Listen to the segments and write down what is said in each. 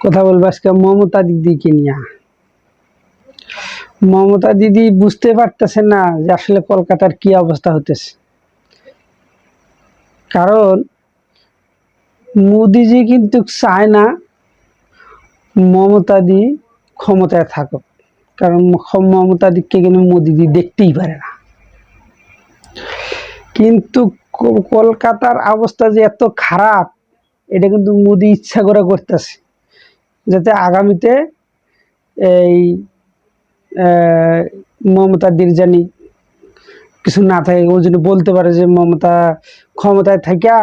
কথা বলব আজকে মমতা দিদিকে নিয়ে। মমতা দিদি বুঝতে পারতেছে না যে আসলে কলকাতার কি অবস্থা হতেছে। কারণ মোদিজি কিন্তু চায় না মমতা দি ক্ষমতায় থাকুক। কারণ ম- মমতা দিকে কিন্তু মোদিজি দেখতেই পারে না। কিন্তু কলকাতার অবস্থা যে এত খারাপ, এটা কিন্তু মোদি ইচ্ছা করে করতেছে। যাতে আগামীতে এই মমতা দিরজানি কিছু না থাকে ওই জন্য বলতে পারে যে মমতা ক্ষমতায় থাকিয়া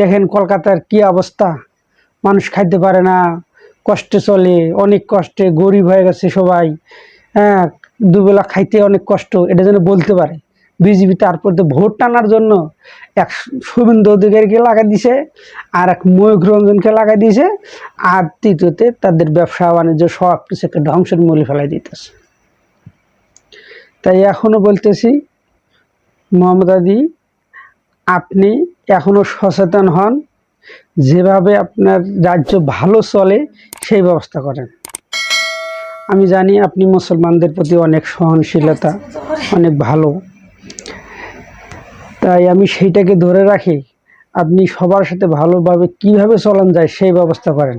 দেখেন কলকাতার কি অবস্থা। মানুষ খাইতে পারে না, কষ্টে চলে, অনেক কষ্টে, গরিব হয়ে গেছে সবাই। হ্যাঁ দুবেলা খাইতে অনেক কষ্ট, এটা যেন বলতে পারে। বিজেপি তারপর তো ভোট টানার জন্য এক শুভেন্দু অধিকারীকে লাগাই দিছে আর এক ময়ূখ রঞ্জনকে লাগাই দিয়েছে আর তৃতীয়তে তাদের ব্যবসা বাণিজ্য সব কিছুকে ধ্বংসের মূলে ফেলাই দিতেছে। তাই এখনও বলতেছি মমতাদি আপনি এখনও সচেতন হন। যেভাবে আপনার রাজ্য ভালো চলে, সেই ব্যবস্থা করেন। আমি জানি আপনি মুসলমানদের প্রতি অনেক সহনশীলতা, অনেক ভালো। তাই আমি সেইটাকে ধরে রাখি, আপনি সবার সাথে ভালোভাবে কীভাবে চলান যায় সেই ব্যবস্থা করেন।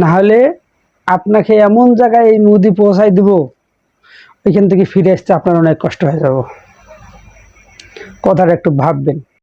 নাহলে আপনাকে এমন জায়গায় এই মুদি পৌঁছাই দেব, ওইখান থেকে ফিরে আসতে আপনার অনেক কষ্ট হয়ে যাব। কথাটা একটু ভাববেন।